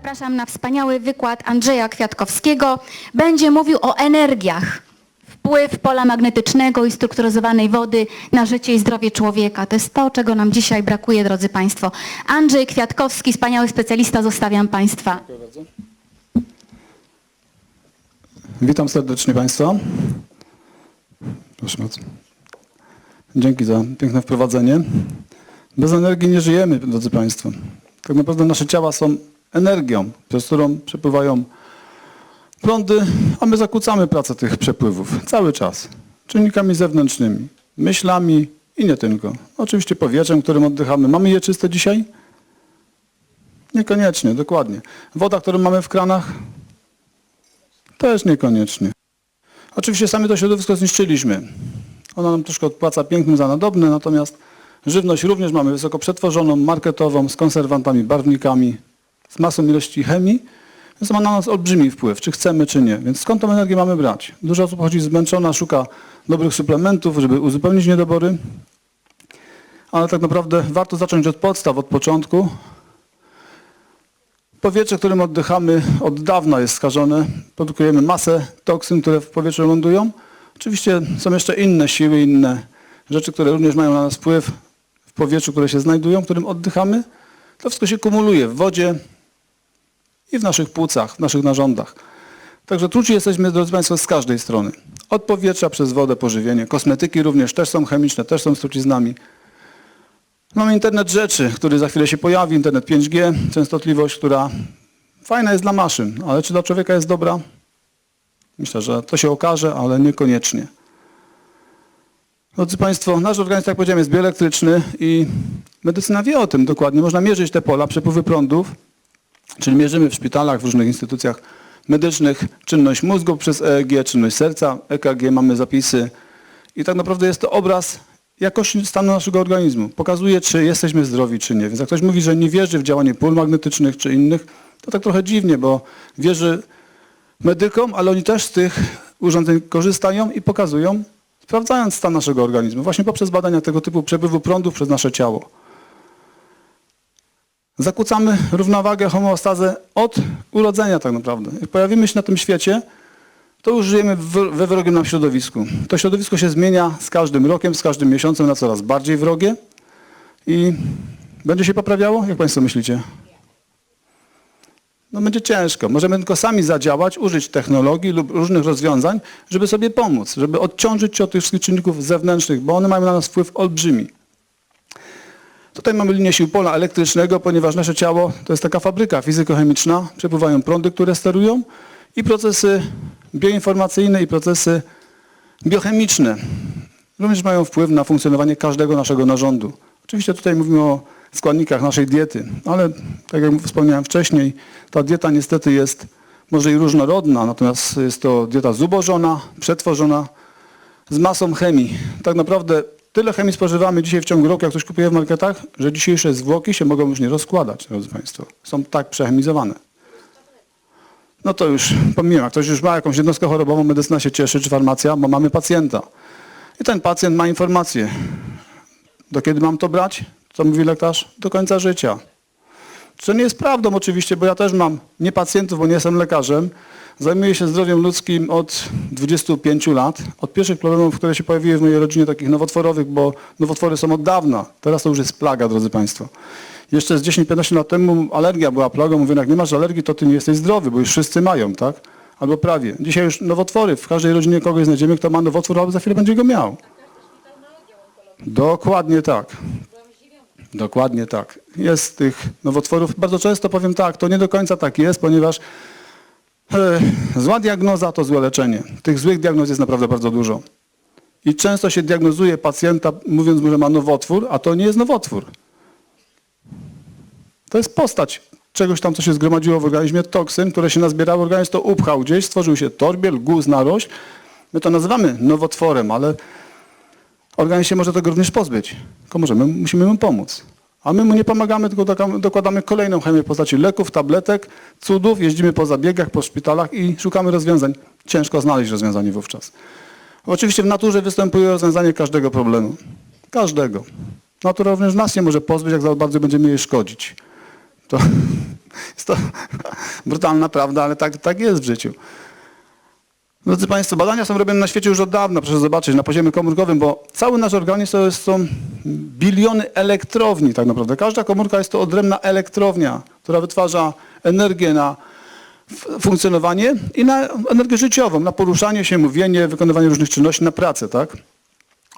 zapraszam na wspaniały wykład Andrzeja Kwiatkowskiego. Będzie mówił o energiach. Wpływ pola magnetycznego i strukturyzowanej wody na życie i zdrowie człowieka. To jest to, czego nam dzisiaj brakuje, drodzy Państwo. Andrzej Kwiatkowski, wspaniały specjalista, zostawiam Państwa. Witam serdecznie Państwa. Proszę bardzo. Dzięki za piękne wprowadzenie. Bez energii nie żyjemy, drodzy Państwo. Tak naprawdę nasze ciała są energią, przez którą przepływają prądy, a my zakłócamy pracę tych przepływów cały czas. Czynnikami zewnętrznymi, myślami i nie tylko. Oczywiście powietrzem, którym oddychamy. Mamy je czyste dzisiaj? Niekoniecznie, dokładnie. Woda, którą mamy w kranach? Też niekoniecznie. Oczywiście sami to środowisko zniszczyliśmy. Ono nam troszkę odpłaca pięknym za nadobne, natomiast żywność również mamy wysoko przetworzoną, marketową, z konserwantami, barwnikami, z masą ilości chemii, więc ma na nas olbrzymi wpływ, czy chcemy, czy nie. Więc skąd tą energię mamy brać? Dużo osób chodzi zmęczona, szuka dobrych suplementów, żeby uzupełnić niedobory, ale tak naprawdę warto zacząć od podstaw, od początku, Powietrze, którym oddychamy od dawna jest skażone. Produkujemy masę toksyn, które w powietrzu lądują. Oczywiście są jeszcze inne siły, inne rzeczy, które również mają na nas wpływ w powietrzu, które się znajdują, którym oddychamy. To wszystko się kumuluje w wodzie i w naszych płucach, w naszych narządach. Także truci jesteśmy, drodzy Państwo, z każdej strony. Od powietrza przez wodę, pożywienie. Kosmetyki również też są chemiczne, też są z truciznami. Mamy internet rzeczy, który za chwilę się pojawi, internet 5G, częstotliwość, która fajna jest dla maszyn, ale czy dla człowieka jest dobra? Myślę, że to się okaże, ale niekoniecznie. Drodzy Państwo, nasz organizm, jak powiedziałem, jest bioelektryczny i medycyna wie o tym dokładnie. Można mierzyć te pola, przepływy prądów, czyli mierzymy w szpitalach, w różnych instytucjach medycznych czynność mózgu przez EEG, czynność serca, EKG, mamy zapisy i tak naprawdę jest to obraz jakości stanu naszego organizmu. Pokazuje, czy jesteśmy zdrowi, czy nie. Więc jak ktoś mówi, że nie wierzy w działanie pól magnetycznych czy innych, to tak trochę dziwnie, bo wierzy medykom, ale oni też z tych urządzeń korzystają i pokazują, sprawdzając stan naszego organizmu, właśnie poprzez badania tego typu przepływu prądów przez nasze ciało. Zakłócamy równowagę, homeostazę od urodzenia tak naprawdę. Jak pojawimy się na tym świecie, to już żyjemy we wrogim nam środowisku. To środowisko się zmienia z każdym rokiem, z każdym miesiącem na coraz bardziej wrogie i będzie się poprawiało? Jak Państwo myślicie? No będzie ciężko. Możemy tylko sami zadziałać, użyć technologii lub różnych rozwiązań, żeby sobie pomóc, żeby odciążyć się od tych wszystkich czynników zewnętrznych, bo one mają na nas wpływ olbrzymi. Tutaj mamy linię sił pola elektrycznego, ponieważ nasze ciało to jest taka fabryka fizykochemiczna, przepływają prądy, które sterują i procesy bioinformacyjne i procesy biochemiczne również mają wpływ na funkcjonowanie każdego naszego narządu. Oczywiście tutaj mówimy o składnikach naszej diety, ale tak jak wspomniałem wcześniej, ta dieta niestety jest może i różnorodna, natomiast jest to dieta zubożona, przetworzona, z masą chemii. Tak naprawdę tyle chemii spożywamy dzisiaj w ciągu roku, jak ktoś kupuje w marketach, że dzisiejsze zwłoki się mogą już nie rozkładać, drodzy Państwo. Są tak przechemizowane. No to już pomijam, jak ktoś już ma jakąś jednostkę chorobową, medycyna się cieszy, czy farmacja, bo mamy pacjenta. I ten pacjent ma informację. Do kiedy mam to brać? Co mówi lekarz? Do końca życia. Co nie jest prawdą oczywiście, bo ja też mam nie pacjentów, bo nie jestem lekarzem. Zajmuję się zdrowiem ludzkim od 25 lat. Od pierwszych problemów, które się pojawiły w mojej rodzinie, takich nowotworowych, bo nowotwory są od dawna. Teraz to już jest plaga, drodzy Państwo. Jeszcze z 10-15 lat temu alergia była plagą. Mówię, jak nie masz alergii, to ty nie jesteś zdrowy, bo już wszyscy mają, tak? Albo prawie. Dzisiaj już nowotwory. W każdej rodzinie kogoś znajdziemy, kto ma nowotwór, albo za chwilę będzie go miał. Dokładnie tak. Dokładnie tak. Jest tych nowotworów. Bardzo często powiem tak, to nie do końca tak jest, ponieważ zła diagnoza to złe leczenie. Tych złych diagnoz jest naprawdę bardzo dużo. I często się diagnozuje pacjenta, mówiąc mu, że ma nowotwór, a to nie jest nowotwór. To jest postać czegoś tam, co się zgromadziło w organizmie, toksyn, które się nazbierały, organizm to upchał gdzieś, stworzył się torbiel, guz, narość. My to nazywamy nowotworem, ale organizm się może tego również pozbyć. Tylko możemy, musimy mu pomóc. A my mu nie pomagamy, tylko dokładamy kolejną chemię w postaci leków, tabletek, cudów, jeździmy po zabiegach, po szpitalach i szukamy rozwiązań. Ciężko znaleźć rozwiązanie wówczas. Oczywiście w naturze występuje rozwiązanie każdego problemu. Każdego. Natura również nas nie może pozbyć, jak za bardzo będziemy jej szkodzić. To Jest to brutalna prawda, ale tak, tak jest w życiu. Drodzy Państwo, badania są robione na świecie już od dawna, proszę zobaczyć, na poziomie komórkowym, bo cały nasz organizm to jest- są biliony elektrowni tak naprawdę. Każda komórka jest to odrębna elektrownia, która wytwarza energię na funkcjonowanie i na energię życiową, na poruszanie się, mówienie, wykonywanie różnych czynności, na pracę, tak?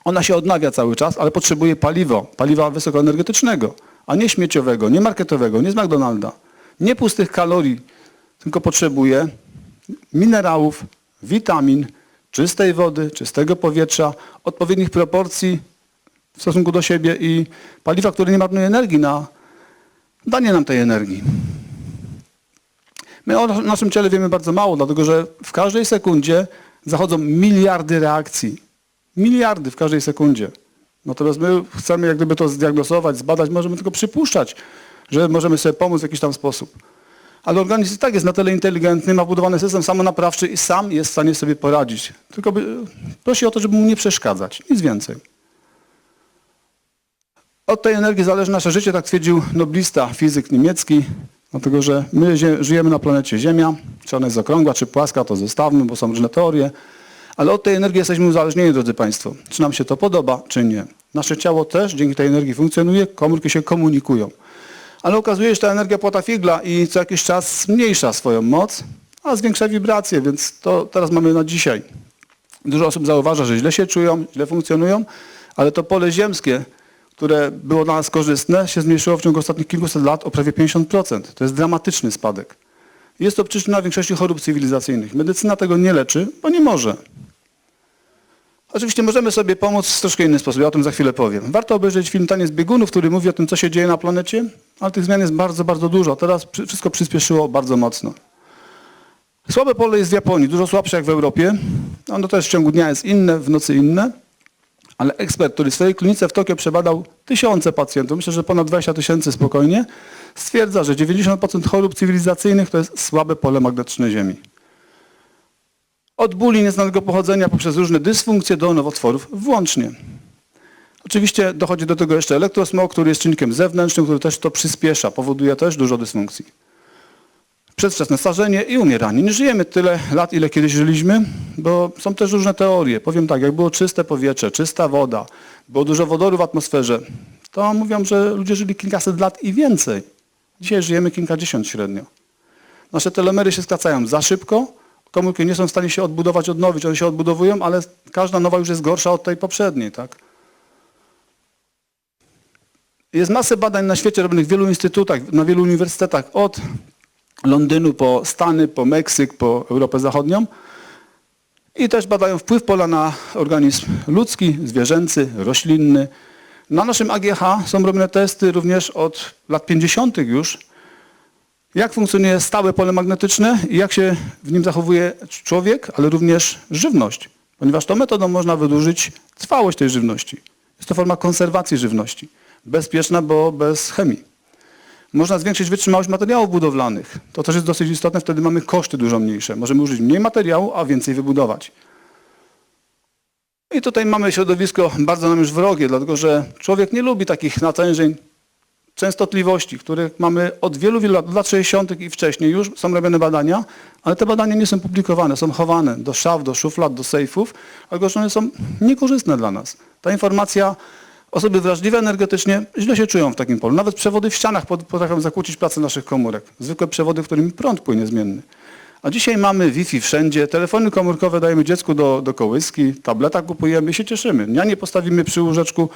Ona się odnawia cały czas, ale potrzebuje paliwo, paliwa wysokoenergetycznego, a nie śmieciowego, nie marketowego, nie z McDonalda. Nie pustych kalorii, tylko potrzebuje minerałów, witamin, czystej wody, czystego powietrza, odpowiednich proporcji w stosunku do siebie i paliwa, które nie marnuje energii na danie nam tej energii. My o naszym ciele wiemy bardzo mało, dlatego że w każdej sekundzie zachodzą miliardy reakcji. Miliardy w każdej sekundzie. Natomiast my chcemy jak gdyby to zdiagnozować, zbadać, możemy tylko przypuszczać, że możemy sobie pomóc w jakiś tam sposób. Ale organizm i tak jest na tyle inteligentny, ma budowany system samonaprawczy i sam jest w stanie sobie poradzić. Tylko by, prosi o to, żeby mu nie przeszkadzać. Nic więcej. Od tej energii zależy nasze życie, tak twierdził noblista, fizyk niemiecki, dlatego że my żyjemy na planecie Ziemia, czy ona jest okrągła, czy płaska, to zostawmy, bo są różne teorie, ale od tej energii jesteśmy uzależnieni, drodzy Państwo. Czy nam się to podoba, czy nie. Nasze ciało też dzięki tej energii funkcjonuje, komórki się komunikują. Ale okazuje się, że ta energia płata figla i co jakiś czas zmniejsza swoją moc, a zwiększa wibracje, więc to teraz mamy na dzisiaj. Dużo osób zauważa, że źle się czują, źle funkcjonują, ale to pole ziemskie, które było dla nas korzystne, się zmniejszyło w ciągu ostatnich kilkuset lat o prawie 50%. To jest dramatyczny spadek. Jest to przyczyna większości chorób cywilizacyjnych. Medycyna tego nie leczy, bo nie może. Oczywiście możemy sobie pomóc w troszkę inny sposób, ja o tym za chwilę powiem. Warto obejrzeć film Taniec biegunów, który mówi o tym, co się dzieje na planecie, ale tych zmian jest bardzo, bardzo dużo. Teraz wszystko przyspieszyło bardzo mocno. Słabe pole jest w Japonii, dużo słabsze jak w Europie. Ono też w ciągu dnia jest inne, w nocy inne. Ale ekspert, który w swojej klinice w Tokio przebadał tysiące pacjentów, myślę, że ponad 20 tysięcy spokojnie, stwierdza, że 90% chorób cywilizacyjnych to jest słabe pole magnetyczne Ziemi. Od bóli nieznanego pochodzenia poprzez różne dysfunkcje do nowotworów włącznie. Oczywiście dochodzi do tego jeszcze elektrosmog, który jest czynnikiem zewnętrznym, który też to przyspiesza, powoduje też dużo dysfunkcji. Przedwczesne starzenie i umieranie. Nie żyjemy tyle lat, ile kiedyś żyliśmy, bo są też różne teorie. Powiem tak, jak było czyste powietrze, czysta woda, było dużo wodoru w atmosferze, to mówią, że ludzie żyli kilkaset lat i więcej. Dzisiaj żyjemy kilkadziesiąt średnio. Nasze telomery się skracają za szybko, komórki nie są w stanie się odbudować, odnowić, one się odbudowują, ale każda nowa już jest gorsza od tej poprzedniej, tak? Jest masę badań na świecie robionych w wielu instytutach, na wielu uniwersytetach, od Londynu po Stany, po Meksyk, po Europę Zachodnią. I też badają wpływ pola na organizm ludzki, zwierzęcy, roślinny. Na naszym AGH są robione testy również od lat 50. już, jak funkcjonuje stałe pole magnetyczne i jak się w nim zachowuje człowiek, ale również żywność. Ponieważ tą metodą można wydłużyć trwałość tej żywności. Jest to forma konserwacji żywności. Bezpieczna, bo bez chemii. Można zwiększyć wytrzymałość materiałów budowlanych. To też jest dosyć istotne, wtedy mamy koszty dużo mniejsze. Możemy użyć mniej materiału, a więcej wybudować. I tutaj mamy środowisko bardzo nam już wrogie, dlatego że człowiek nie lubi takich natężeń częstotliwości, których mamy od wielu, wielu lat, od lat 60. i wcześniej już są robione badania, ale te badania nie są publikowane, są chowane do szaf, do szuflad, do sejfów, że one są niekorzystne dla nas. Ta informacja, osoby wrażliwe energetycznie źle się czują w takim polu. Nawet przewody w ścianach pot- potrafią zakłócić pracę naszych komórek. Zwykłe przewody, w którymi prąd płynie zmienny. A dzisiaj mamy Wi-Fi wszędzie, telefony komórkowe dajemy dziecku do, do kołyski, tableta kupujemy i się cieszymy. Ja nie postawimy przy łóżeczku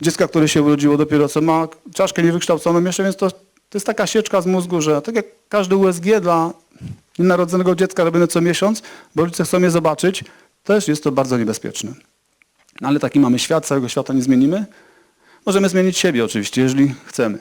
dziecka, które się urodziło dopiero co ma czaszkę niewykształconą jeszcze, więc to, to jest taka sieczka z mózgu, że tak jak każdy USG dla nienarodzonego dziecka robione co miesiąc, bo rodzice chcą je zobaczyć, też jest to bardzo niebezpieczne. No ale taki mamy świat, całego świata nie zmienimy. Możemy zmienić siebie oczywiście, jeżeli chcemy.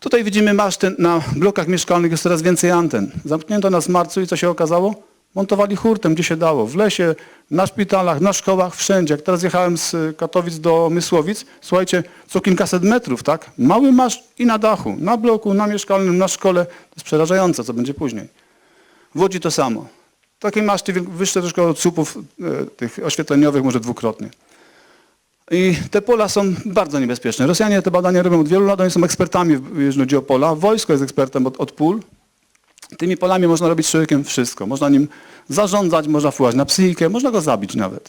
Tutaj widzimy maszty, na blokach mieszkalnych jest coraz więcej anten. Zamknięto nas w marcu i co się okazało? Montowali hurtem, gdzie się dało. W lesie, na szpitalach, na szkołach, wszędzie. Jak teraz jechałem z Katowic do Mysłowic, słuchajcie, co kilkaset metrów, tak? Mały masz i na dachu, na bloku, na mieszkalnym, na szkole. To jest przerażające, co będzie później. W Łodzi to samo. Takie maszty wyższe troszkę od słupów e, tych oświetleniowych, może dwukrotnie. I te pola są bardzo niebezpieczne. Rosjanie te badania robią od wielu lat, oni są ekspertami, jeżeli chodzi o pola. Wojsko jest ekspertem od, od pól. Tymi polami można robić z człowiekiem wszystko. Można nim zarządzać, można wpływać na psychikę, można go zabić nawet.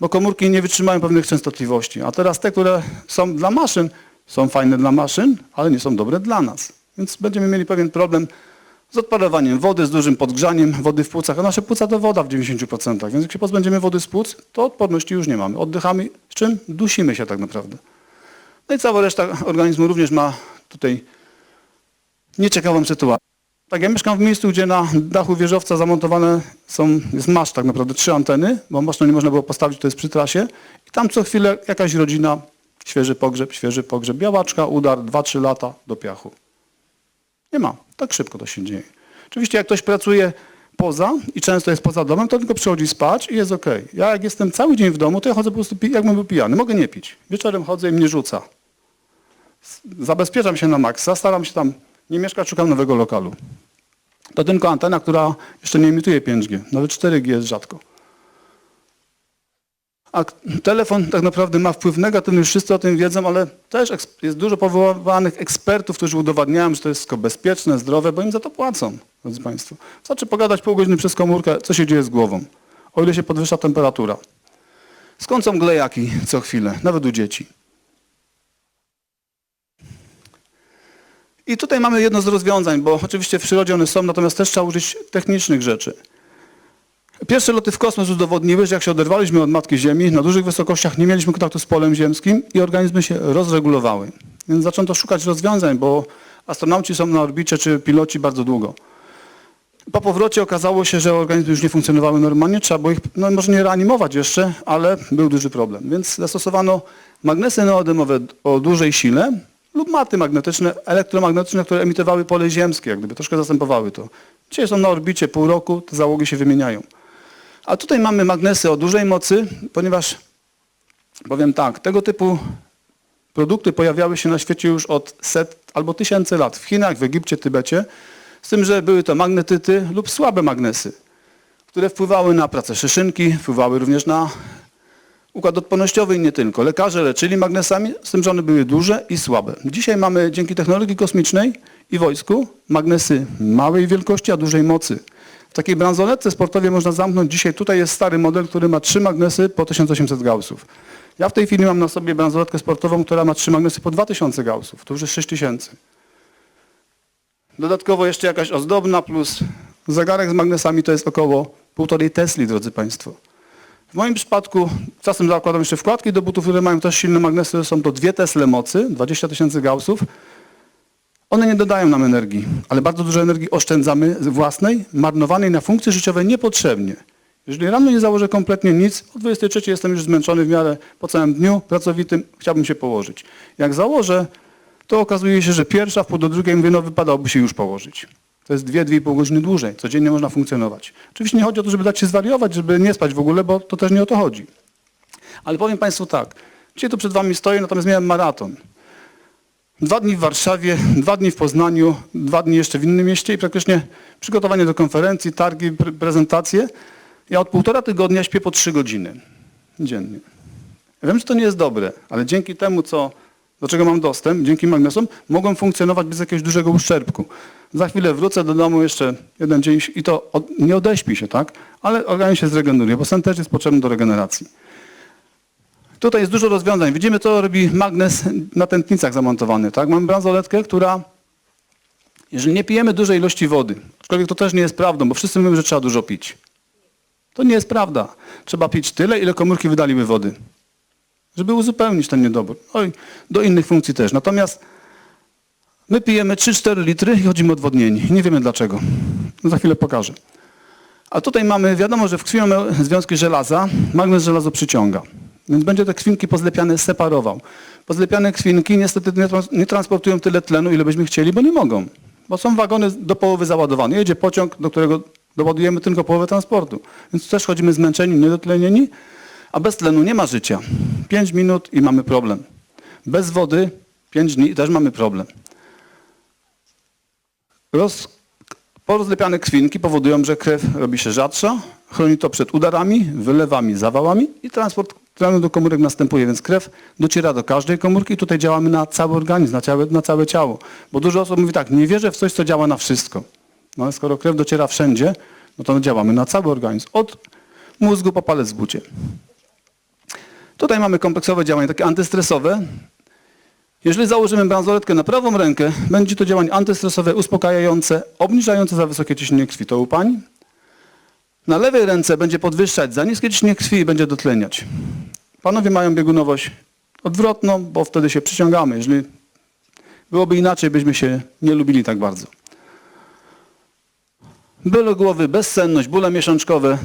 Bo komórki nie wytrzymają pewnych częstotliwości. A teraz te, które są dla maszyn, są fajne dla maszyn, ale nie są dobre dla nas. Więc będziemy mieli pewien problem z odparowaniem wody, z dużym podgrzaniem wody w płucach. A nasze płuca to woda w 90%. Więc jak się pozbędziemy wody z płuc, to odporności już nie mamy. Oddychamy z czym? Dusimy się tak naprawdę. No i cała reszta organizmu również ma tutaj nieciekawą sytuację. Tak, ja mieszkam w miejscu, gdzie na dachu wieżowca zamontowane są, jest masz tak naprawdę, trzy anteny, bo masztu nie można było postawić, to jest przy trasie. I tam co chwilę jakaś rodzina, świeży pogrzeb, świeży pogrzeb, białaczka, udar, 2-3 lata do piachu. Nie ma. Tak szybko to się dzieje. Oczywiście jak ktoś pracuje poza i często jest poza domem, to tylko przychodzi spać i jest ok. Ja jak jestem cały dzień w domu, to ja chodzę po prostu jakbym był pijany. Mogę nie pić. Wieczorem chodzę i mnie rzuca. Zabezpieczam się na maksa, staram się tam nie mieszkać, szukam nowego lokalu. To tylko antena, która jeszcze nie emituje 5G. Nawet 4G jest rzadko. A telefon tak naprawdę ma wpływ negatywny, już wszyscy o tym wiedzą, ale też jest dużo powołanych ekspertów, którzy udowadniają, że to jest wszystko bezpieczne, zdrowe, bo im za to płacą, drodzy Państwo. Wystarczy pogadać pół godziny przez komórkę, co się dzieje z głową, o ile się podwyższa temperatura. Skąd są glejaki co chwilę, nawet u dzieci. I tutaj mamy jedno z rozwiązań, bo oczywiście w przyrodzie one są, natomiast też trzeba użyć technicznych rzeczy. Pierwsze loty w kosmos udowodniły, że jak się oderwaliśmy od Matki Ziemi, na dużych wysokościach nie mieliśmy kontaktu z polem ziemskim i organizmy się rozregulowały. Więc zaczęto szukać rozwiązań, bo astronauci są na orbicie czy piloci bardzo długo. Po powrocie okazało się, że organizmy już nie funkcjonowały normalnie, trzeba było ich, no może nie reanimować jeszcze, ale był duży problem. Więc zastosowano magnesy neodymowe o dużej sile lub maty magnetyczne, elektromagnetyczne, które emitowały pole ziemskie, jak gdyby troszkę zastępowały to. Dzisiaj są na orbicie pół roku, te załogi się wymieniają. A tutaj mamy magnesy o dużej mocy, ponieważ powiem tak, tego typu produkty pojawiały się na świecie już od set albo tysięcy lat. W Chinach, w Egipcie, Tybecie. Z tym, że były to magnetyty lub słabe magnesy, które wpływały na pracę szyszynki, wpływały również na układ odpornościowy i nie tylko. Lekarze leczyli magnesami, z tym, że one były duże i słabe. Dzisiaj mamy dzięki technologii kosmicznej i wojsku magnesy małej wielkości, a dużej mocy. W takiej bransoletce sportowej można zamknąć, dzisiaj tutaj jest stary model, który ma trzy magnesy po 1800 gaussów. Ja w tej chwili mam na sobie bransoletkę sportową, która ma trzy magnesy po 2000 gaussów. To już jest 6000. Dodatkowo jeszcze jakaś ozdobna plus zegarek z magnesami to jest około półtorej Tesli, drodzy Państwo. W moim przypadku czasem zakładam jeszcze wkładki do butów, które mają też silne magnesy, są to dwie Tesle mocy, 20 tysięcy gaussów. One nie dodają nam energii, ale bardzo dużo energii oszczędzamy własnej, marnowanej na funkcje życiowe niepotrzebnie. Jeżeli rano nie założę kompletnie nic, o 23 jestem już zmęczony w miarę po całym dniu pracowitym, chciałbym się położyć. Jak założę, to okazuje się, że pierwsza w pół do drugiej mówię, no wypadałoby się już położyć. To jest 2-2,5 godziny dłużej. Codziennie można funkcjonować. Oczywiście nie chodzi o to, żeby dać się zwariować, żeby nie spać w ogóle, bo to też nie o to chodzi. Ale powiem Państwu tak. Dzisiaj tu przed Wami stoję, natomiast miałem maraton. Dwa dni w Warszawie, dwa dni w Poznaniu, dwa dni jeszcze w innym mieście i praktycznie przygotowanie do konferencji, targi, pre- prezentacje. Ja od półtora tygodnia śpię po trzy godziny dziennie. Wiem, że to nie jest dobre, ale dzięki temu, co, do czego mam dostęp, dzięki magnesom, mogłem funkcjonować bez jakiegoś dużego uszczerbku. Za chwilę wrócę do domu jeszcze jeden dzień i to od, nie odeśpi się, tak? Ale organizm się zregeneruje, bo sen też jest potrzebny do regeneracji. Tutaj jest dużo rozwiązań. Widzimy, co robi magnes na tętnicach zamontowany. Tak? Mamy bransoletkę, która, jeżeli nie pijemy dużej ilości wody, aczkolwiek to też nie jest prawdą, bo wszyscy mówią, że trzeba dużo pić. To nie jest prawda. Trzeba pić tyle, ile komórki wydaliby wody, żeby uzupełnić ten niedobór. No i do innych funkcji też. Natomiast my pijemy 3-4 litry i chodzimy odwodnieni. Nie wiemy dlaczego. Za chwilę pokażę. A tutaj mamy, wiadomo, że w krwi mamy związki żelaza, magnes żelazo przyciąga. Więc będzie te krwinki pozlepiane separował. Pozlepiane krwinki niestety nie, nie transportują tyle tlenu, ile byśmy chcieli, bo nie mogą. Bo są wagony do połowy załadowane. Jedzie pociąg, do którego doładujemy tylko połowę transportu. Więc też chodzimy zmęczeni, niedotlenieni, a bez tlenu nie ma życia. 5 minut i mamy problem. Bez wody 5 dni i też mamy problem. Roz, porozlepiane krwinki powodują, że krew robi się rzadsza, chroni to przed udarami, wylewami, zawałami i transport tlenu do komórek następuje, więc krew dociera do każdej komórki i tutaj działamy na cały organizm, na całe, na całe ciało. Bo dużo osób mówi tak, nie wierzę w coś, co działa na wszystko. No ale skoro krew dociera wszędzie, no to działamy na cały organizm. Od mózgu po palec w bucie. Tutaj mamy kompleksowe działanie, takie antystresowe. Jeżeli założymy bransoletkę na prawą rękę, będzie to działanie antystresowe, uspokajające, obniżające za wysokie ciśnienie krwi. To u pań. Na lewej ręce będzie podwyższać za niskie ciśnienie krwi i będzie dotleniać. Panowie mają biegunowość odwrotną, bo wtedy się przyciągamy. Jeżeli byłoby inaczej, byśmy się nie lubili tak bardzo. Bóle głowy, bezsenność, bóle miesiączkowe.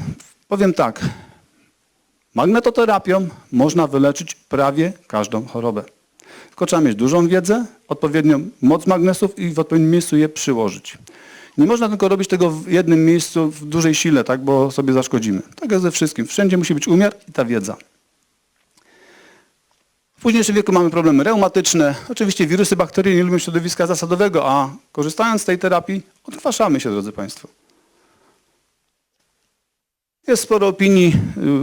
Powiem tak, magnetoterapią można wyleczyć prawie każdą chorobę. Tylko trzeba mieć dużą wiedzę, odpowiednią moc magnesów i w odpowiednim miejscu je przyłożyć. Nie można tylko robić tego w jednym miejscu w dużej sile, tak, bo sobie zaszkodzimy. Tak jest ze wszystkim. Wszędzie musi być umiar i ta wiedza. W późniejszym wieku mamy problemy reumatyczne. Oczywiście wirusy, bakterie nie lubią środowiska zasadowego, a korzystając z tej terapii odkwaszamy się, drodzy Państwo. Jest sporo opinii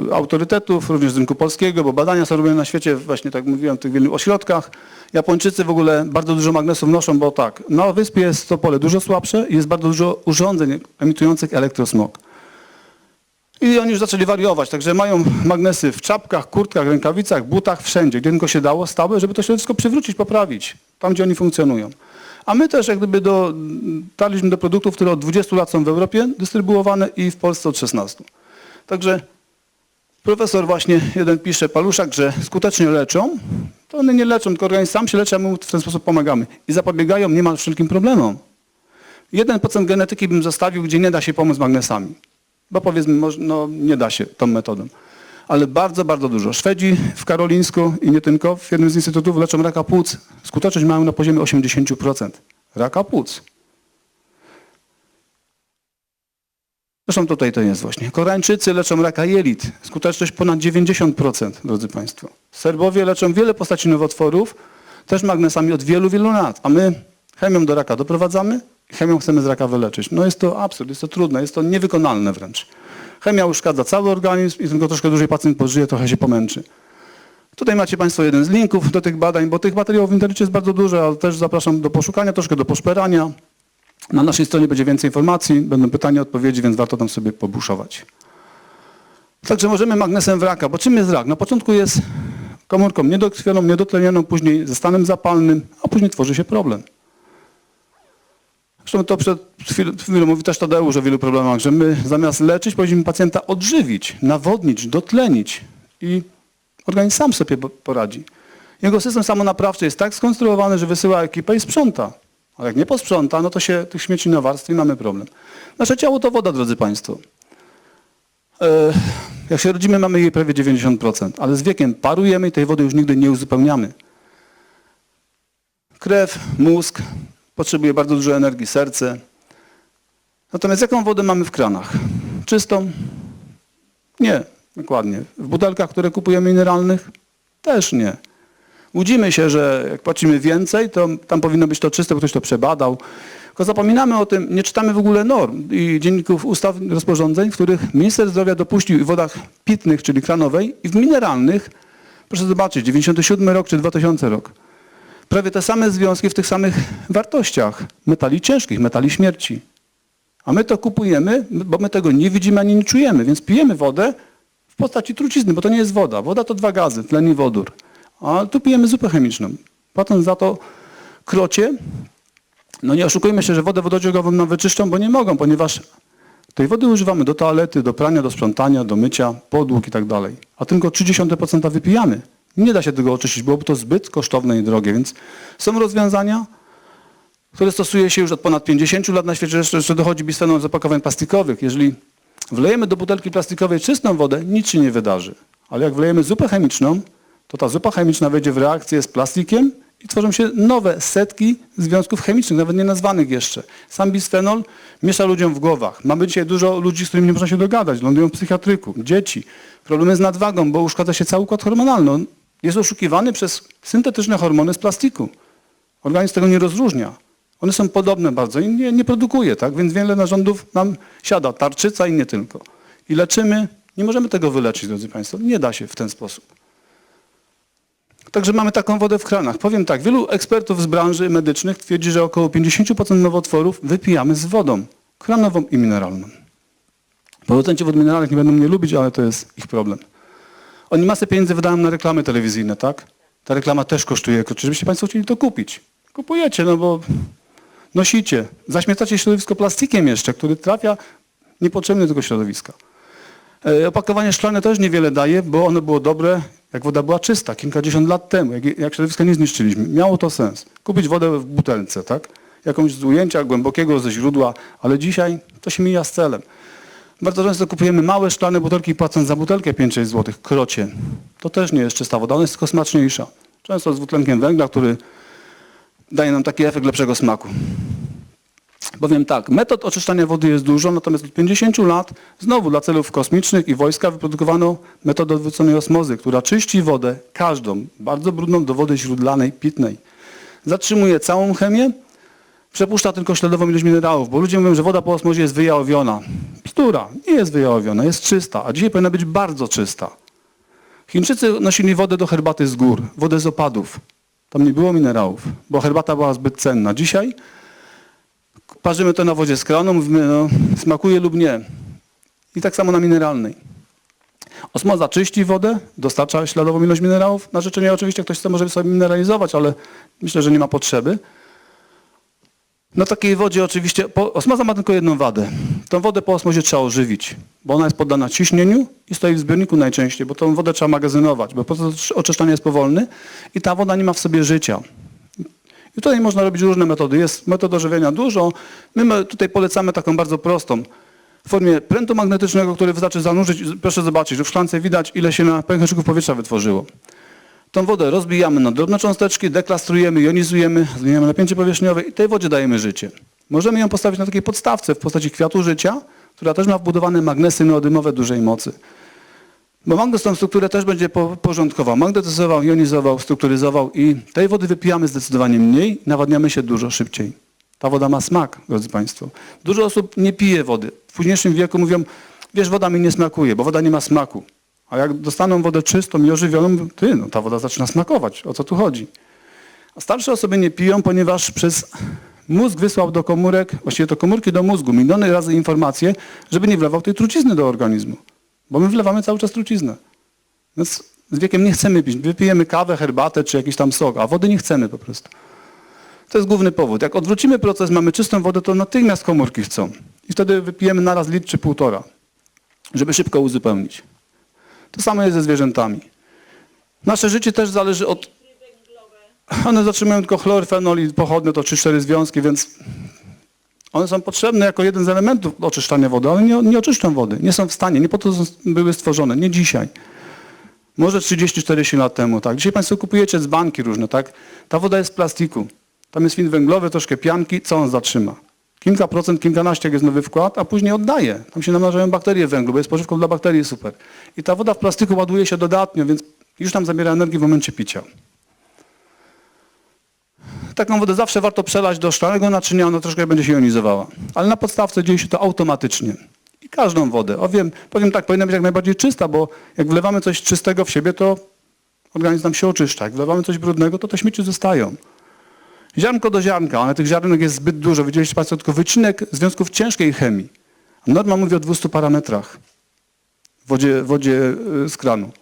y, autorytetów, również z rynku polskiego, bo badania są robione na świecie, właśnie tak mówiłem, w tych wielu ośrodkach. Japończycy w ogóle bardzo dużo magnesów noszą, bo tak, na wyspie jest to pole dużo słabsze i jest bardzo dużo urządzeń emitujących elektrosmog. I oni już zaczęli wariować, także mają magnesy w czapkach, kurtkach, rękawicach, butach, wszędzie, gdzie tylko się dało, stałe, żeby to środowisko przywrócić, poprawić, tam gdzie oni funkcjonują. A my też jak gdyby dotarliśmy do produktów, które od 20 lat są w Europie dystrybuowane i w Polsce od 16. Także profesor właśnie jeden pisze, Paluszak, że skutecznie leczą, to one nie leczą, tylko organizm sam się leczy, a my w ten sposób pomagamy. I zapobiegają niemal wszelkim problemom. 1% genetyki bym zostawił, gdzie nie da się pomóc magnesami. Bo powiedzmy, no nie da się tą metodą. Ale bardzo, bardzo dużo. Szwedzi w Karolińsku i nie tylko, w jednym z instytutów leczą raka płuc. Skuteczność mają na poziomie 80%. Raka płuc. Zresztą tutaj to jest właśnie. Koreańczycy leczą raka jelit. Skuteczność ponad 90%, drodzy Państwo. Serbowie leczą wiele postaci nowotworów, też magnesami od wielu, wielu lat. A my chemią do raka doprowadzamy chemią chcemy z raka wyleczyć. No jest to absurd, jest to trudne, jest to niewykonalne wręcz. Chemia uszkadza cały organizm i tylko troszkę dłużej pacjent pożyje, trochę się pomęczy. Tutaj macie Państwo jeden z linków do tych badań, bo tych materiałów w internecie jest bardzo dużo, ale też zapraszam do poszukania, troszkę do poszperania. Na naszej stronie będzie więcej informacji, będą pytania, odpowiedzi, więc warto tam sobie pobuszować. Także możemy magnesem w raka, bo czym jest rak? Na początku jest komórką niedokrwioną, niedotlenioną, później ze stanem zapalnym, a później tworzy się problem. Zresztą to przed chwilą, chwilą mówi też Tadeusz o wielu problemach, że my zamiast leczyć powinniśmy pacjenta odżywić, nawodnić, dotlenić i organizm sam sobie po- poradzi. Jego system samonaprawczy jest tak skonstruowany, że wysyła ekipę i sprząta. A jak nie posprząta, no to się tych śmieci nawarstwi i mamy problem. Nasze ciało to woda, drodzy Państwo. E, Jak się rodzimy, mamy jej prawie 90%, ale z wiekiem parujemy i tej wody już nigdy nie uzupełniamy. Krew, mózg potrzebuje bardzo dużo energii, serce. Natomiast jaką wodę mamy w kranach? Czystą? Nie, dokładnie. W butelkach, które kupujemy mineralnych? Też nie. Łudzimy się, że jak płacimy więcej, to tam powinno być to czyste, bo ktoś to przebadał. Tylko zapominamy o tym, nie czytamy w ogóle norm i dzienników ustaw, rozporządzeń, w których minister zdrowia dopuścił w wodach pitnych, czyli kranowej, i w mineralnych, proszę zobaczyć, 97 rok czy 2000 rok, prawie te same związki w tych samych wartościach. Metali ciężkich, metali śmierci. A my to kupujemy, bo my tego nie widzimy ani nie czujemy, więc pijemy wodę w postaci trucizny, bo to nie jest woda. Woda to dwa gazy, tlen i wodór. A tu pijemy zupę chemiczną. Płacąc za to krocie, no nie oszukujmy się, że wodę wodociągową nam wyczyszczą, bo nie mogą, ponieważ tej wody używamy do toalety, do prania, do sprzątania, do mycia, podłóg i tak dalej. A tylko 0,3% wypijamy. Nie da się tego oczyścić, byłoby to zbyt kosztowne i drogie, więc są rozwiązania, które stosuje się już od ponad 50 lat na świecie, jeszcze, dochodzi bisfenol z opakowań plastikowych. Jeżeli wlejemy do butelki plastikowej czystą wodę, nic się nie wydarzy. Ale jak wlejemy zupę chemiczną, to ta zupa chemiczna wejdzie w reakcję z plastikiem i tworzą się nowe setki związków chemicznych, nawet nie nazwanych jeszcze. Sam bisfenol miesza ludziom w głowach. Mamy dzisiaj dużo ludzi, z którymi nie można się dogadać, lądują w psychiatryku, dzieci. Problemy z nadwagą, bo uszkadza się cały układ hormonalny. On jest oszukiwany przez syntetyczne hormony z plastiku. Organizm tego nie rozróżnia. One są podobne bardzo i nie, nie produkuje, tak? Więc wiele narządów nam siada, tarczyca i nie tylko. I leczymy, nie możemy tego wyleczyć, drodzy Państwo. Nie da się w ten sposób. Także mamy taką wodę w kranach. Powiem tak, wielu ekspertów z branży medycznych twierdzi, że około 50% nowotworów wypijamy z wodą. Kranową i mineralną. Producenci wód mineralnych nie będą mnie lubić, ale to jest ich problem. Oni masę pieniędzy wydają na reklamy telewizyjne, tak? Ta reklama też kosztuje. Czyżbyście Państwo chcieli to kupić? Kupujecie, no bo nosicie. Zaśmiecacie środowisko plastikiem jeszcze, który trafia niepotrzebny do tego środowiska. E, Opakowanie szklane też niewiele daje, bo ono było dobre, jak woda była czysta, kilkadziesiąt lat temu, jak, jak środowiska nie zniszczyliśmy. Miało to sens. Kupić wodę w butelce, tak? Jakąś z ujęcia głębokiego ze źródła, ale dzisiaj to się mija z celem. Bardzo często kupujemy małe szklane butelki płacąc za butelkę 5-6 zł, krocie. To też nie jest czysta woda, ona jest tylko smaczniejsza. Często z dwutlenkiem węgla, który daje nam taki efekt lepszego smaku. Powiem tak, metod oczyszczania wody jest dużo, natomiast od 50 lat znowu dla celów kosmicznych i wojska wyprodukowano metodę odwróconej osmozy, która czyści wodę, każdą, bardzo brudną, do wody źródlanej, pitnej. Zatrzymuje całą chemię, przepuszcza tylko śladową ilość minerałów, bo ludzie mówią, że woda po osmozie jest wyjałowiona. Bzdura, nie jest wyjałowiona, jest czysta, a dzisiaj powinna być bardzo czysta. Chińczycy nosili wodę do herbaty z gór, wodę z opadów. Tam nie było minerałów, bo herbata była zbyt cenna. Dzisiaj parzymy to na wodzie z kranu, mówimy, no, smakuje lub nie. I tak samo na mineralnej. Osmoza czyści wodę, dostarcza śladową ilość minerałów. Na życzenie oczywiście ktoś chce może sobie mineralizować, ale myślę, że nie ma potrzeby. Na takiej wodzie oczywiście, osmoza ma tylko jedną wadę. Tą wodę po osmozie trzeba ożywić, bo ona jest poddana ciśnieniu i stoi w zbiorniku najczęściej, bo tą wodę trzeba magazynować, bo proces oczyszczania jest powolny i ta woda nie ma w sobie życia. I tutaj można robić różne metody. Jest metod ożywienia dużo. My tutaj polecamy taką bardzo prostą. W formie prętu magnetycznego, który wystarczy zanurzyć. Proszę zobaczyć, że w szklance widać, ile się na pęcherzyków powietrza wytworzyło. Tą wodę rozbijamy na drobne cząsteczki, deklastrujemy, jonizujemy, zmieniamy napięcie powierzchniowe i tej wodzie dajemy życie. Możemy ją postawić na takiej podstawce w postaci kwiatu życia, która też ma wbudowane magnesy neodymowe dużej mocy. Bo magnes tą strukturę też będzie po- porządkował, magnetyzował, jonizował, strukturyzował i tej wody wypijamy zdecydowanie mniej, nawadniamy się dużo szybciej. Ta woda ma smak, drodzy Państwo. Dużo osób nie pije wody. W późniejszym wieku mówią, wiesz, woda mi nie smakuje, bo woda nie ma smaku. A jak dostaną wodę czystą i ożywioną, ty, no ta woda zaczyna smakować. O co tu chodzi? A starsze osoby nie piją, ponieważ przez mózg wysłał do komórek, właściwie to komórki do mózgu, miliony razy informacje, żeby nie wlewał tej trucizny do organizmu. Bo my wlewamy cały czas truciznę. Więc z wiekiem nie chcemy pić. Wypijemy kawę, herbatę czy jakiś tam sok, a wody nie chcemy po prostu. To jest główny powód. Jak odwrócimy proces, mamy czystą wodę, to natychmiast komórki chcą. I wtedy wypijemy naraz litr czy półtora, żeby szybko uzupełnić. To samo jest ze zwierzętami. Nasze życie też zależy od... One zatrzymują tylko chlor, fenol i pochodne, to 3-4 związki, więc one są potrzebne jako jeden z elementów oczyszczania wody, ale nie, nie oczyszczą wody. Nie są w stanie, nie po to były stworzone, nie dzisiaj. Może 30-40 lat temu, tak. Dzisiaj Państwo kupujecie dzbanki różne, tak. Ta woda jest z plastiku. Tam jest fin węglowy, troszkę pianki, co on zatrzyma? Kilka procent, kilkanaście jak jest nowy wkład, a później oddaje. Tam się namnażają bakterie węglu, bo jest pożywką dla bakterii super. I ta woda w plastiku ładuje się dodatnio, więc już tam zabiera energię w momencie picia. Taką wodę zawsze warto przelać do szklanego naczynia, ona troszkę będzie się jonizowała. Ale na podstawce dzieje się to automatycznie. I każdą wodę. O wiem, powiem tak, powinna być jak najbardziej czysta, bo jak wlewamy coś czystego w siebie, to organizm nam się oczyszcza. Jak wlewamy coś brudnego, to te śmieci zostają. Ziarnko do ziarnka, ale tych ziarnek jest zbyt dużo. Widzieliście Państwo tylko wycinek związków ciężkiej chemii. Norma mówi o 200 parametrach w wodzie, wodzie y, z kranu.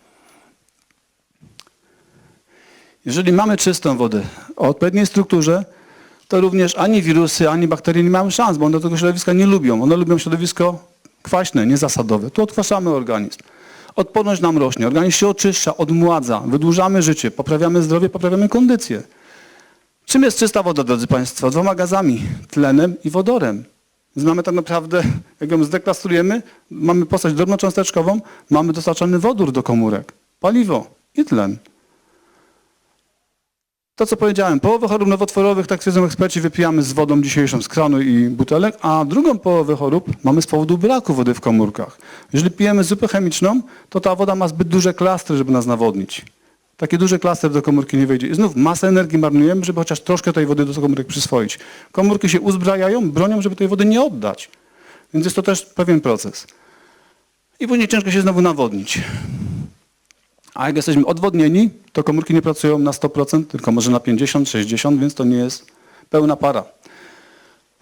Jeżeli mamy czystą wodę o odpowiedniej strukturze, to również ani wirusy, ani bakterie nie mają szans, bo one tego środowiska nie lubią. One lubią środowisko kwaśne, niezasadowe. Tu odkwaszamy organizm. Odporność nam rośnie, organizm się oczyszcza, odmładza, wydłużamy życie, poprawiamy zdrowie, poprawiamy kondycję. Czym jest czysta woda, drodzy Państwo? Dwoma gazami, tlenem i wodorem. Więc mamy tak naprawdę, jak ją zdeklastrujemy, mamy postać drobnocząsteczkową, mamy dostarczany wodór do komórek, paliwo i tlen. To, co powiedziałem, połowę chorób nowotworowych, tak twierdzą eksperci, wypijamy z wodą dzisiejszą z kranu i butelek, a drugą połowę chorób mamy z powodu braku wody w komórkach. Jeżeli pijemy zupę chemiczną, to ta woda ma zbyt duże klastry, żeby nas nawodnić. Takie duże klaster do komórki nie wejdzie. I znów masę energii marnujemy, żeby chociaż troszkę tej wody do komórek przyswoić. Komórki się uzbrajają, bronią, żeby tej wody nie oddać. Więc jest to też pewien proces. I później ciężko się znowu nawodnić. A jak jesteśmy odwodnieni, to komórki nie pracują na 100%, tylko może na 50, 60, więc to nie jest pełna para.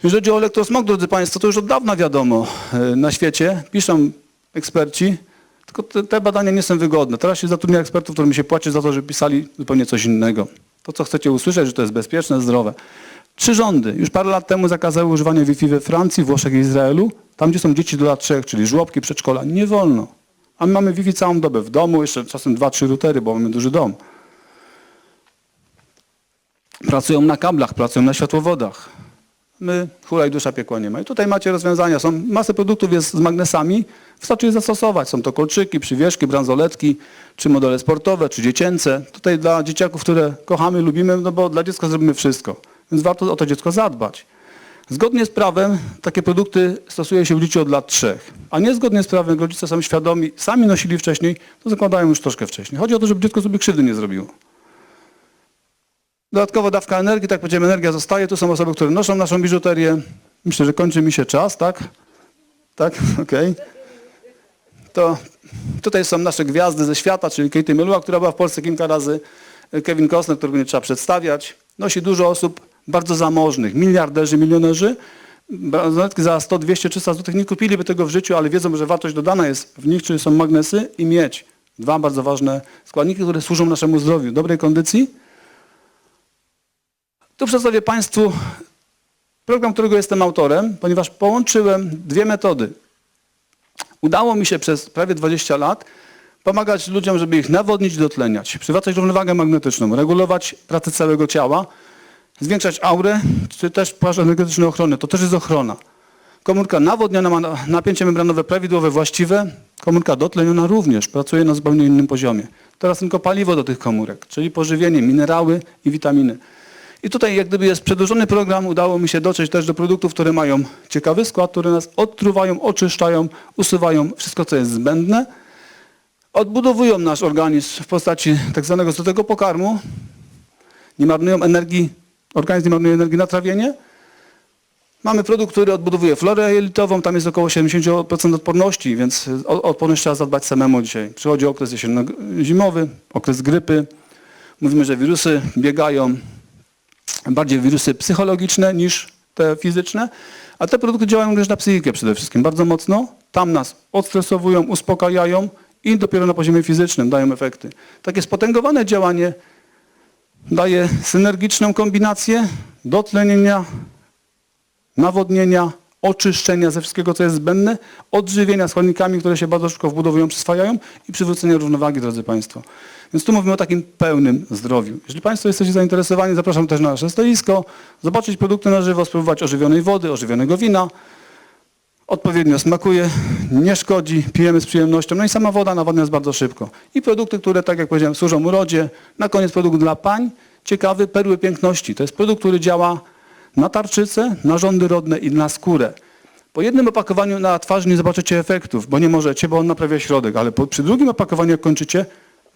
Jeżeli chodzi o elektrosmog, drodzy Państwo, to już od dawna wiadomo e, na świecie, piszą eksperci, tylko te, te badania nie są wygodne. Teraz się zatrudnia ekspertów, którym się płaci za to, że pisali zupełnie coś innego. To, co chcecie usłyszeć, że to jest bezpieczne, zdrowe. Trzy rządy już parę lat temu zakazały używania Wi-Fi we Francji, Włoszech i Izraelu, tam gdzie są dzieci do lat trzech, czyli żłobki, przedszkola. Nie wolno. A my mamy Wi-Fi całą dobę w domu, jeszcze czasem dwa, trzy routery, bo mamy duży dom. Pracują na kablach, pracują na światłowodach. My, hula i dusza piekła nie ma. I tutaj macie rozwiązania. Są masę produktów jest z magnesami. Wystarczy je zastosować. Są to kolczyki, przywieszki, bransoletki, czy modele sportowe, czy dziecięce. Tutaj dla dzieciaków, które kochamy, lubimy, no bo dla dziecka zrobimy wszystko. Więc warto o to dziecko zadbać. Zgodnie z prawem takie produkty stosuje się w życiu od lat trzech. A niezgodnie z prawem, jak rodzice są świadomi, sami nosili wcześniej, to zakładają już troszkę wcześniej. Chodzi o to, żeby dziecko sobie krzywdy nie zrobiło. Dodatkowa dawka energii, tak powiedziałem, energia zostaje. Tu są osoby, które noszą naszą biżuterię. Myślę, że kończy mi się czas, tak? Tak? Okej. To tutaj są nasze gwiazdy ze świata, czyli Katie Melua, która była w Polsce kilka razy, Kevin Costner, którego nie trzeba przedstawiać. Nosi dużo osób bardzo zamożnych, miliarderzy, milionerzy. Bransoletki za 100, 200, 300 zł nie kupiliby tego w życiu, ale wiedzą, że wartość dodana jest w nich, czyli są magnesy i miedź. Dwa bardzo ważne składniki, które służą naszemu zdrowiu, dobrej kondycji tu przedstawię Państwu program, którego jestem autorem, ponieważ połączyłem dwie metody. Udało mi się przez prawie 20 lat pomagać ludziom, żeby ich nawodnić dotleniać, przywracać równowagę magnetyczną, regulować pracę całego ciała, zwiększać aurę, czy też płaszcz energetycznej ochrony. To też jest ochrona. Komórka nawodniona ma napięcie membranowe prawidłowe, właściwe. Komórka dotleniona również pracuje na zupełnie innym poziomie. Teraz tylko paliwo do tych komórek, czyli pożywienie, minerały i witaminy. I tutaj jak gdyby jest przedłużony program, udało mi się dotrzeć też do produktów, które mają ciekawy skład, które nas odtruwają, oczyszczają, usuwają wszystko, co jest zbędne, odbudowują nasz organizm w postaci tak zwanego złotego pokarmu, nie marnują energii, organizm marnuje energii na trawienie. Mamy produkt, który odbudowuje florę jelitową, tam jest około 70% odporności, więc o odporność trzeba zadbać samemu dzisiaj. Przychodzi okres jesienno-zimowy, okres grypy, mówimy, że wirusy biegają, bardziej wirusy psychologiczne niż te fizyczne, a te produkty działają również na psychikę przede wszystkim bardzo mocno. Tam nas odstresowują, uspokajają i dopiero na poziomie fizycznym dają efekty. Takie spotęgowane działanie daje synergiczną kombinację dotlenienia, nawodnienia, oczyszczenia ze wszystkiego, co jest zbędne, odżywienia składnikami, które się bardzo szybko wbudowują, przyswajają i przywrócenia równowagi, drodzy Państwo. Więc tu mówimy o takim pełnym zdrowiu. Jeżeli Państwo jesteście zainteresowani, zapraszam też na nasze stoisko, zobaczyć produkty na żywo, spróbować ożywionej wody, ożywionego wina. Odpowiednio smakuje, nie szkodzi, pijemy z przyjemnością. No i sama woda nawadnia jest bardzo szybko. I produkty, które, tak jak powiedziałem, służą urodzie. Na koniec produkt dla pań, ciekawy, perły piękności. To jest produkt, który działa na tarczycę, na rządy rodne i na skórę. Po jednym opakowaniu na twarzy nie zobaczycie efektów, bo nie możecie, bo on naprawia środek, ale po, przy drugim opakowaniu, jak kończycie,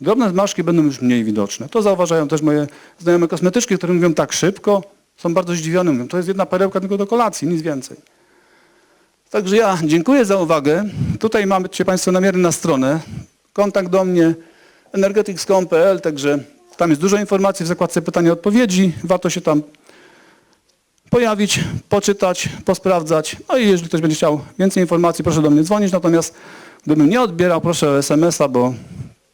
drobne zmarszki będą już mniej widoczne. To zauważają też moje znajome kosmetyczki, które mówią tak szybko, są bardzo zdziwione, mówią, to jest jedna perełka tylko do kolacji, nic więcej. Także ja dziękuję za uwagę. Tutaj macie Państwo namiery na stronę. Kontakt do mnie energetics.com.pl, także tam jest dużo informacji w zakładce pytania i odpowiedzi. Warto się tam pojawić, poczytać, posprawdzać. No i jeżeli ktoś będzie chciał więcej informacji, proszę do mnie dzwonić. Natomiast gdybym nie odbierał, proszę o SMS-a, bo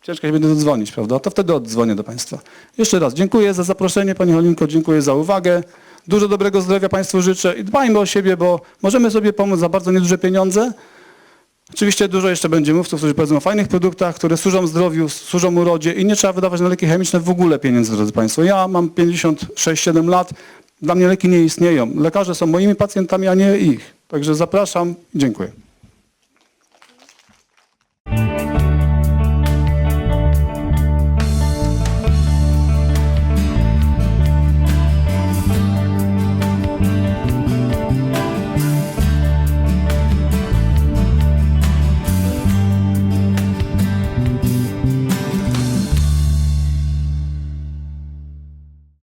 ciężko się będzie dodzwonić, prawda? To wtedy oddzwonię do Państwa. Jeszcze raz dziękuję za zaproszenie, Pani Holinko, dziękuję za uwagę. Dużo dobrego zdrowia Państwu życzę i dbajmy o siebie, bo możemy sobie pomóc za bardzo nieduże pieniądze. Oczywiście dużo jeszcze będzie mówców, którzy powiedzą o fajnych produktach, które służą zdrowiu, służą urodzie i nie trzeba wydawać na leki chemiczne w ogóle pieniędzy, drodzy Państwo. Ja mam 56-7 lat, dla mnie leki nie istnieją. Lekarze są moimi pacjentami, a nie ich. Także zapraszam dziękuję.